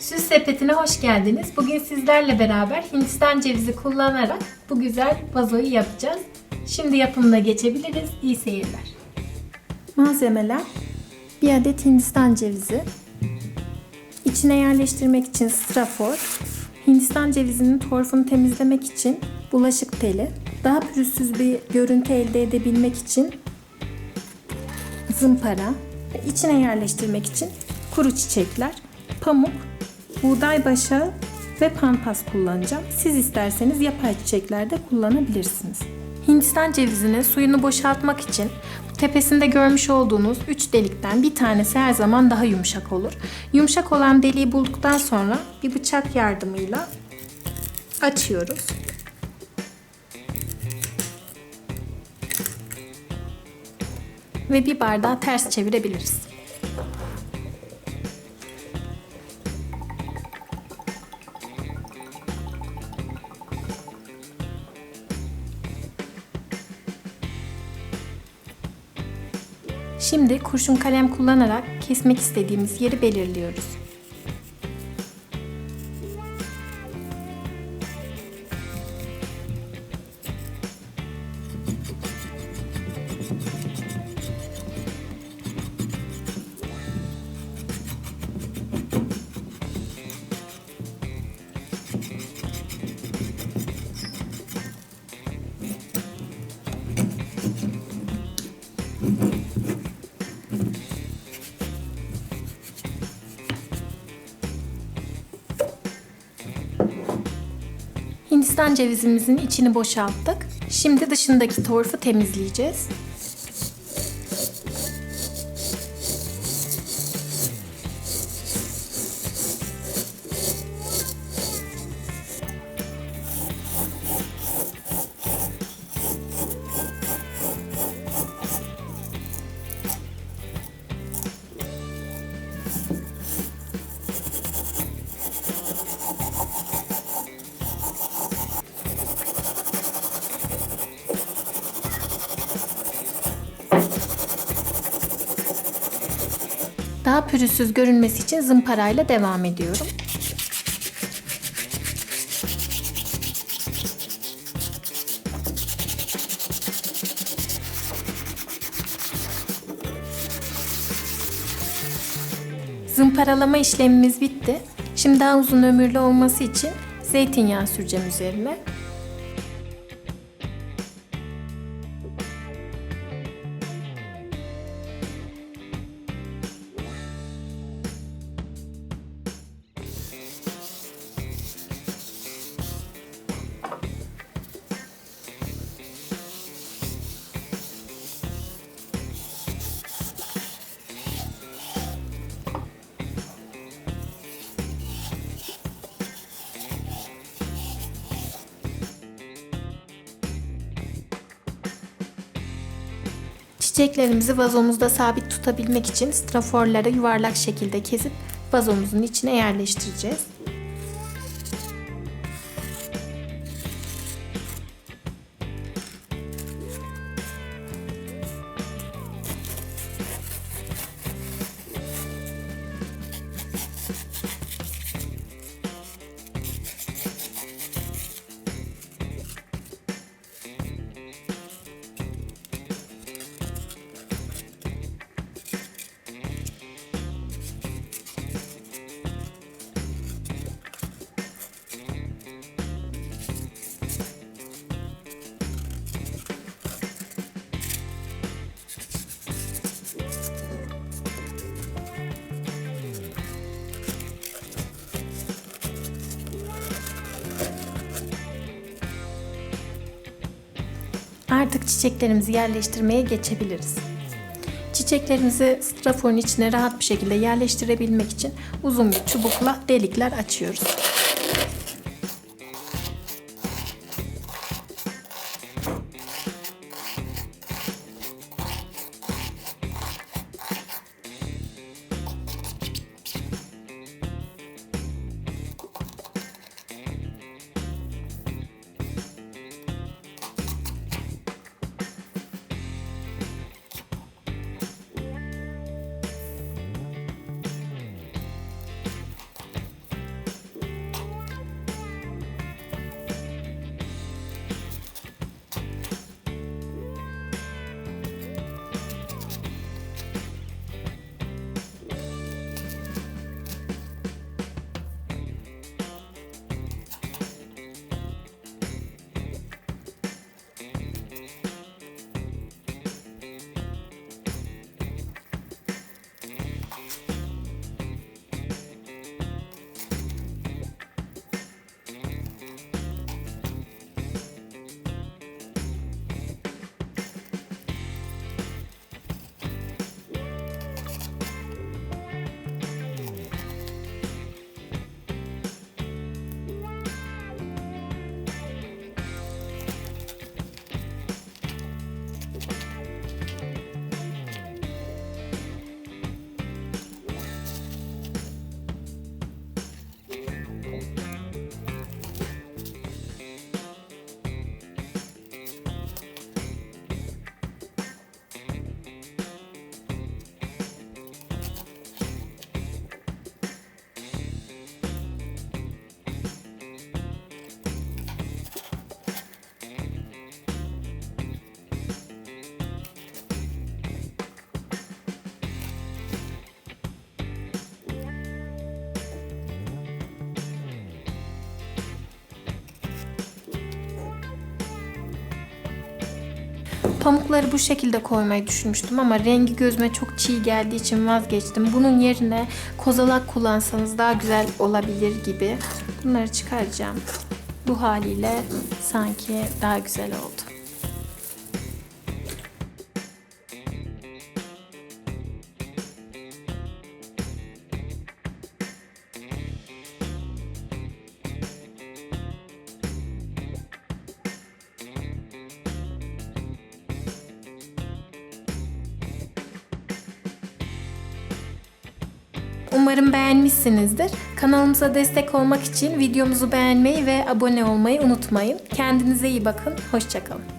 Süs sepetine hoş geldiniz. Bugün sizlerle beraber Hindistan cevizi kullanarak bu güzel vazoyu yapacağız. Şimdi yapımına geçebiliriz. İyi seyirler. Malzemeler bir adet Hindistan cevizi, içine yerleştirmek için strafor, Hindistan cevizinin torfunu temizlemek için bulaşık teli, daha pürüzsüz bir görüntü elde edebilmek için zımpara, içine yerleştirmek için kuru çiçekler, pamuk, buğday başağı ve pampas kullanacağım. Siz isterseniz yapay çiçekler de kullanabilirsiniz. Hindistan cevizinin suyunu boşaltmak için tepesinde görmüş olduğunuz 3 delikten bir tanesi her zaman daha yumuşak olur. Yumuşak olan deliği bulduktan sonra bir bıçak yardımıyla açıyoruz. Ve bir bardağı ters çevirebiliriz. Şimdi kurşun kalem kullanarak kesmek istediğimiz yeri belirliyoruz. Hindistan cevizimizin içini boşalttık. Şimdi dışındaki torfu temizleyeceğiz. Daha pürüzsüz görünmesi için zımparayla devam ediyorum. Zımparalama işlemimiz bitti. Şimdi daha uzun ömürlü olması için zeytinyağı süreceğim üzerine. Çiçeklerimizi vazomuzda sabit tutabilmek için straforları yuvarlak şekilde kesip vazomuzun içine yerleştireceğiz. Artık çiçeklerimizi yerleştirmeye geçebiliriz. Çiçeklerimizi straforun içine rahat bir şekilde yerleştirebilmek için uzun bir çubukla delikler açıyoruz. Pamukları bu şekilde koymayı düşünmüştüm ama rengi gözüme çok çiğ geldiği için vazgeçtim. Bunun yerine kozalak kullansanız daha güzel olabilir gibi. Bunları çıkaracağım. Bu haliyle sanki daha güzel oldu. Umarım beğenmişsinizdir. Kanalımıza destek olmak için videomuzu beğenmeyi ve abone olmayı unutmayın. Kendinize iyi bakın. Hoşçakalın.